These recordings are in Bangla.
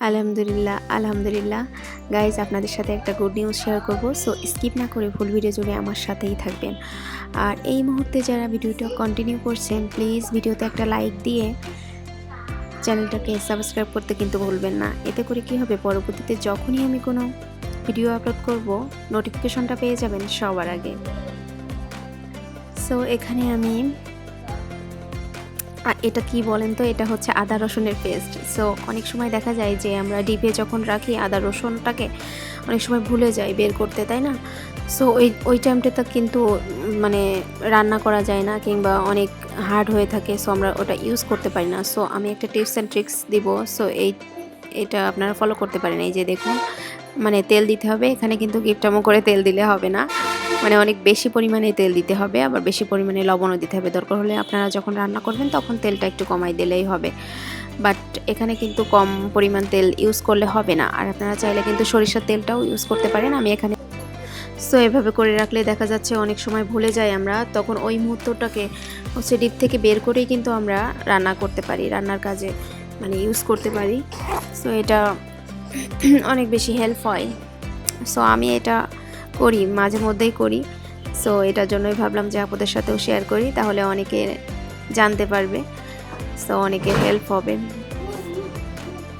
আলহামদুলিল্লাহ আলহামদুলিল্লাহ। গাইজ আপনাদের সাথে একটা গুড নিউজ শেয়ার করব। সো স্কিপ না করে ফুল ভিডিও জুড়ে আমার সাথেই থাকবেন। আর এই মুহূর্তে যারা ভিডিওটা কন্টিনিউ করছেন প্লিজ ভিডিওতে একটা লাইক দিয়ে চ্যানেলটাকে সাবস্ক্রাইব করতে কিন্তু ভুলবেন না। এতে করে কি হবে? পরবর্তীতে যখনই আমি কোনো ভিডিও আপলোড করব নোটিফিকেশনটা পেয়ে যাবেন সবার আগে। সো এখানে আমি আর এটা কি বলেন তো? এটা হচ্ছে আদা রসুনের পেস্ট সো অনেক সময় দেখা যায় যে আমরা ডিপে যখন রাখি আদা রসুনটাকে, অনেক সময় ভুলে যাই বের করতে, তাই না? সো ওই ওই টাইমটাতে কিন্তু মানে রান্না করা যায় না কিংবা অনেক হার্ড হয়ে থাকে সো আমরা ওটা ইউজ করতে পারি না। সো আমি একটা টিপস অ্যান্ড ট্রিক্স দিব। সো এই, এটা আপনারা ফলো করতে পারেন। এই যে দেখুন মানে তেল দিতে হবে। এখানে কিন্তু গিফটামো করে তেল দিলে হবে না। মানে অনেক বেশি পরিমাণে তেল দিতে হবে, আবার বেশি পরিমাণে লবণও দিতে হবে। দরকার হলে আপনারা যখন রান্না করবেন তখন তেলটা একটু কমাই দিলেই হবে। বাট এখানে কিন্তু কম পরিমাণ তেল ইউজ করলে হবে না। আর আপনারা চাইলে কিন্তু সরিষার তেলটাও ইউজ করতে পারেন। আমি এখানে সো এভাবে করে রাখলে দেখা যাচ্ছে অনেক সময় ভুলে যাই আমরা, তখন ওই মুহূর্তটাকে হচ্ছে ডিপ থেকে বের করেই কিন্তু আমরা রান্না করতে পারি, রান্নার কাজে মানে ইউজ করতে পারি। সো এটা অনেক বেশি হেল্প হয়। সো আমি এটা করি, মাঝে মধ্যেই করি। সো এটার জন্যই ভাবলাম যে আপনাদের সাথেও শেয়ার করি, তাহলে অনেকে জানতে পারবে। সো অনেকের হেল্প হবে।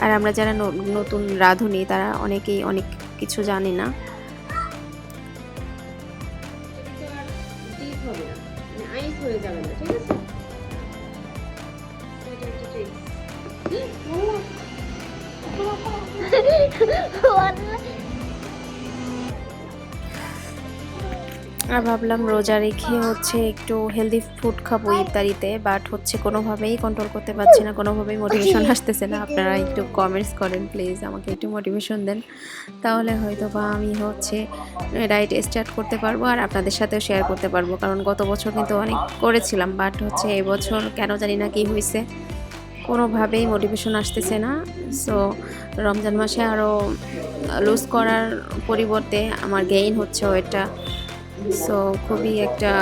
আর আমরা যারা নতুন রাঁধুনি, তারা অনেকেই অনেক কিছু জানে না। ঠিক আছে আর ভাবলাম রোজা রেখে হচ্ছে একটু হেলদি ফুড খাব ইফতারিতে বাট হচ্ছে কোনোভাবেই কন্ট্রোল করতে পারছি না, কোনোভাবেই মোটিভেশন আসতেছে না। আপনারা একটু কমেন্টস করেন প্লিজ আমাকে একটু মোটিভেশন দেন। তাহলে হয়তো বা আমি হচ্ছে ডায়েট স্টার্ট করতে পারব আর আপনাদের সাথেও শেয়ার করতে পারব। কারণ গত বছর কিন্তু অনেক করেছিলাম বাট হচ্ছে এবছর কেন জানি না কি হয়েছে। কোনোভাবেই মোটিভেশন আসতেছে না। সো রমজান মাসে আরও লুজ করার পরিবর্তে আমার গেইন হচ্ছে ওয়েটটা সো খুবই একটা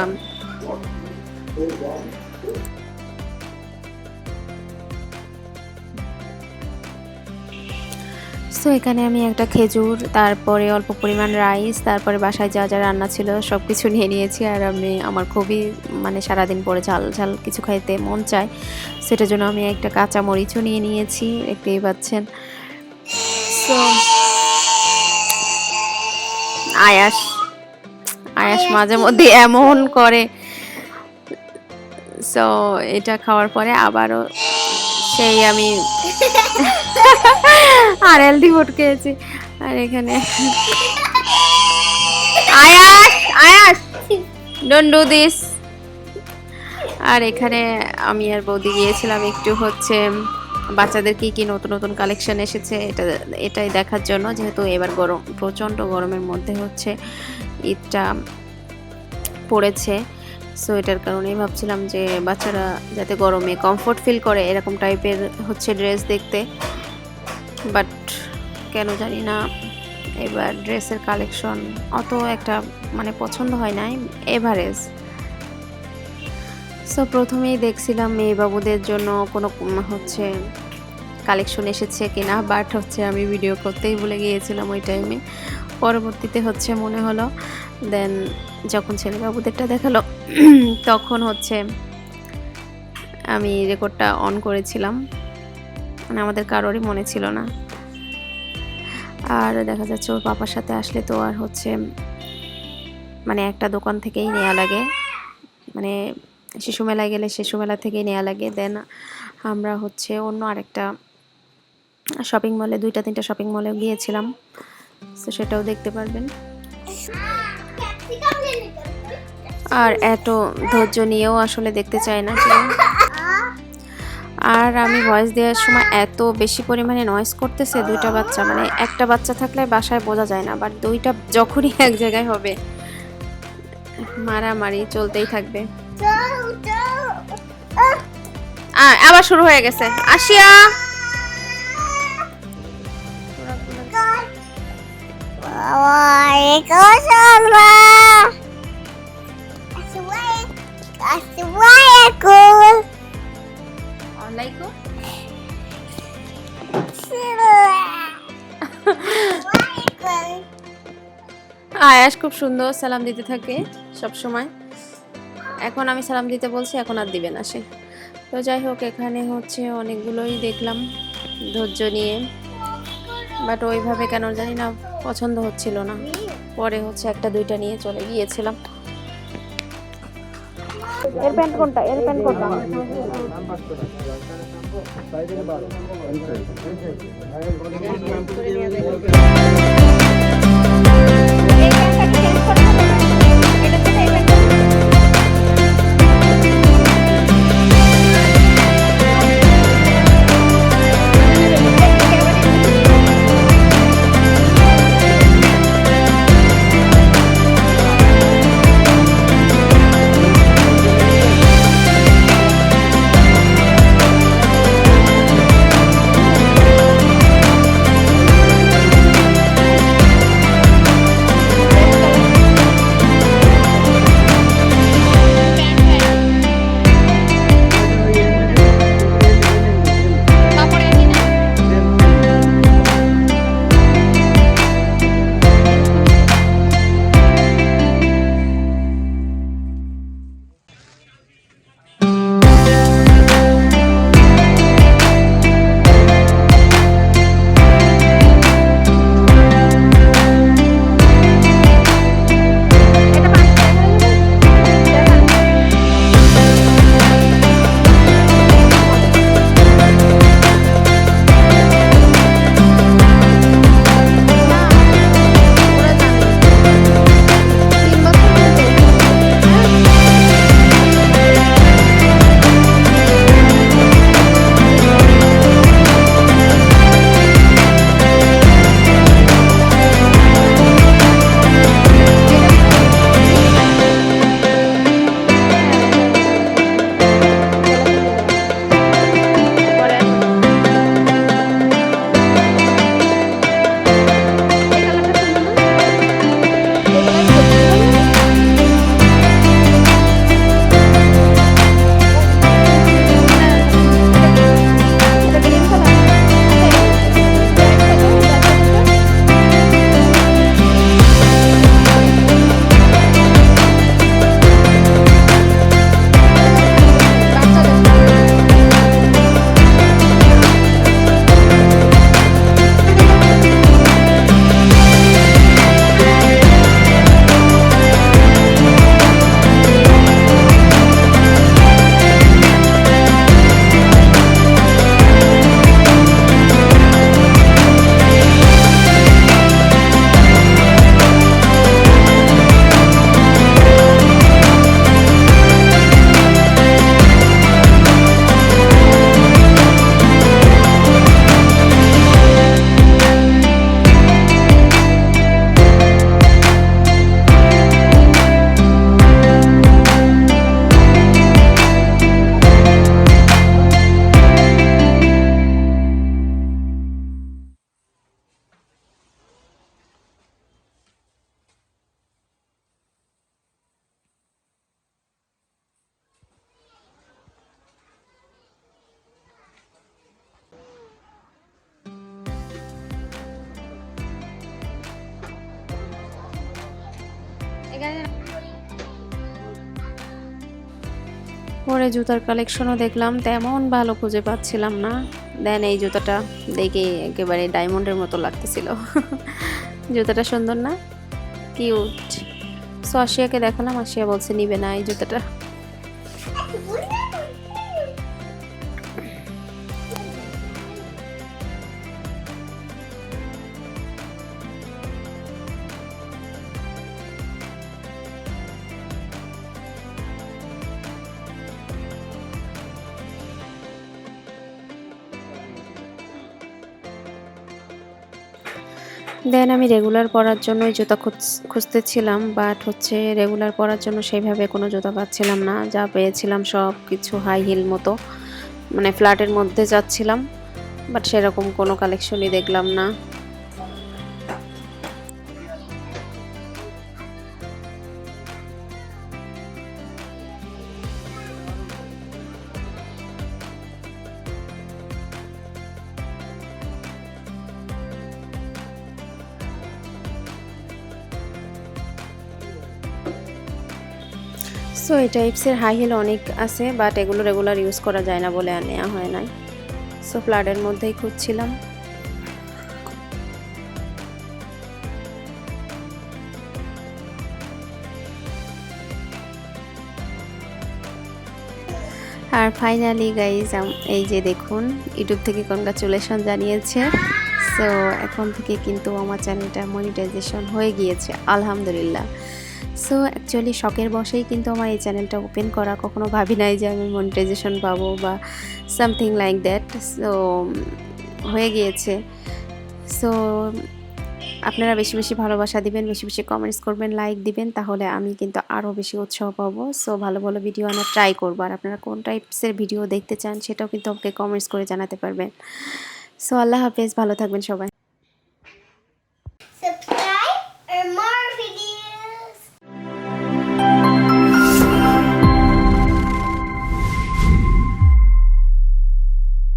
সো এখানে আমি একটা খেজুর, তারপরে অল্প পরিমাণ রাইস, তারপরে বাসায় যা যা রান্না ছিল সব কিছু নিয়ে নিয়েছি আর আমি আমার খুবই মানে সারাদিন পরে ঝাল ঝাল কিছু খাইতে মন চায়, সেটার জন্য আমি একটা কাঁচা মরিচও নিয়ে নিয়েছি, দেখতেই পাচ্ছেন। সো আয়াস। আয়াস মাঝে মধ্যে এমন করে। সো এটা খাওয়ার পরে আবারও সেই আমি আর হেলদি ফুড খেয়েছি। আর এখানে আয়াস আয়াস ডোন্ট ডু দিস আর এখানে আমি আর বৌদি গিয়েছিলাম একটু হচ্ছে বাচ্চাদের কি কি নতুন নতুন কালেকশন এসেছে এটা এটাই দেখার জন্য যেহেতু এবার গরম প্রচণ্ড গরমের মধ্যে হচ্ছে ঈদটা পড়েছে। সো এটার কারণেই ভাবছিলাম যে বাচ্চারা যাতে গরমে কমফোর্ট ফিল করে, এরকম টাইপের হচ্ছে ড্রেস দেখতে। বাট কেন জানি না, এবার ড্রেসের কালেকশন অত একটা মানে পছন্দ হয় নাই এভারেজ সো প্রথমেই দেখছিলাম মেয়ে বাবুদের জন্য কোনো হচ্ছে কালেকশন এসেছে কিনা বাট হচ্ছে আমি ভিডিও করতেই ভুলে গিয়েছিলাম ওই টাইমে পরবর্তীতে হচ্ছে মনে হলো দেন যখন ছেলে বাবুদেরটা দেখাল, তখন হচ্ছে আমি রেকর্ডটা অন করেছিলাম। মানে আমাদের কারোরই মনে ছিল না। আর দেখা যাচ্ছে ওর পাপার সাথে আসলে তো আর হচ্ছে মানে একটা দোকান থেকেই নেওয়া লাগে। মানে শিশু মেলায় গেলে শিশু মেলা থেকেই নেওয়া লাগে। দেন আমরা হচ্ছে অন্য আরেকটা শপিং মলে দুইটা, তিনটা শপিং মলে গিয়েছিলাম। তো সেটাও দেখতে পারবেন। আর এত ধৈর্য নিয়েও আসলে দেখতে চায় না কেউ। আর আমি ভয়েস দেওয়ার সময় এত বেশি পরিমাণে নয়েজ করতেছে দুইটা বাচ্চা মানে একটা বাচ্চা থাকলে বাসায় বোঝা যায় না বাট দুইটা যখনই এক জায়গায় হবে মারামারি চলতেই থাকবে। আবার শুরু হয়ে গেছে। আসিয়া! আয়াস খুব সুন্দর সালাম দিতে থাকে সব সময়। এখন আমি সালাম দিতে বলছি এখন আর দিবে না সে। তো যাই হোক এখানে হচ্ছে অনেকগুলোই দেখলাম ধৈর্য নিয়ে। বাট ওইভাবে কেন জানি না পছন্দ হচ্ছিল না। পরে হচ্ছে একটা দুইটা নিয়ে চলে গিয়েছিলাম। এর প্যান্ট কোনটা? এর প্যান্ট কোনটা? পরে জুতার কালেকশনও দেখলাম, তেমন ভালো খুঁজে পাচ্ছিলাম না। দেন এই জুতাটা দেখে একেবারে ডায়মন্ডের মতো লাগতেছিল। জুতাটা সুন্দর না? কিউট সো আশিয়াকে দেখালাম, আশিয়া বলছে, নিবে না এই জুতাটা। দেন আমি রেগুলার পরার জন্য জুতা খুঁজ- খুঁজতেছিলাম বাট হচ্ছে রেগুলার পরার জন্য সেইভাবে কোনো জুতা পাচ্ছিলাম না। যা পেয়েছিলাম সব কিছু হাই হিল মতো মানে ফ্ল্যাটের মধ্যে যাচ্ছিলাম বাট সেরকম কোনো কালেকশনই দেখলাম না। সো এই টাইপসের হাই হিল অনেক আছে বাট এগুলো রেগুলার ইউজ করা যায় না বলে নেওয়া হয় নাই। সো ফ্লাডের মধ্যেই খুঁজছিলাম। আর ফাইনালি গাইজ এই যে দেখুন ইউটিউব থেকে কনগ্রাচুলেশন জানিয়েছে। সো এখন থেকে কিন্তু আমার চ্যানেলটা মনিটাইজেশন হয়ে গিয়েছে, আলহামদুলিল্লাহ। সো অ্যাকচুয়ালি শখের বসেই কিন্তু আমার এই চ্যানেলটা ওপেন করা। কখনো ভাবি নাই যে আমি মনিটাইজেশন পাবো বা সামথিং লাইক দ্যাট সো হয়ে গিয়েছে। সো আপনারা বেশি বেশি ভালোবাসা দিবেন, বেশি বেশি কমেন্টস করবেন লাইক দিবেন, তাহলে আমি কিন্তু আরও বেশি উৎসাহ পাবো। সো ভালো ভালো ভিডিও আনার ট্রাই করব। আর আপনারা কোন টাইপসের ভিডিও দেখতে চান, সেটাও কিন্তু আমাকে কমেন্টস করে জানাতে পারবেন। সো আল্লাহ হাফেজ, ভালো থাকবেন সবাই।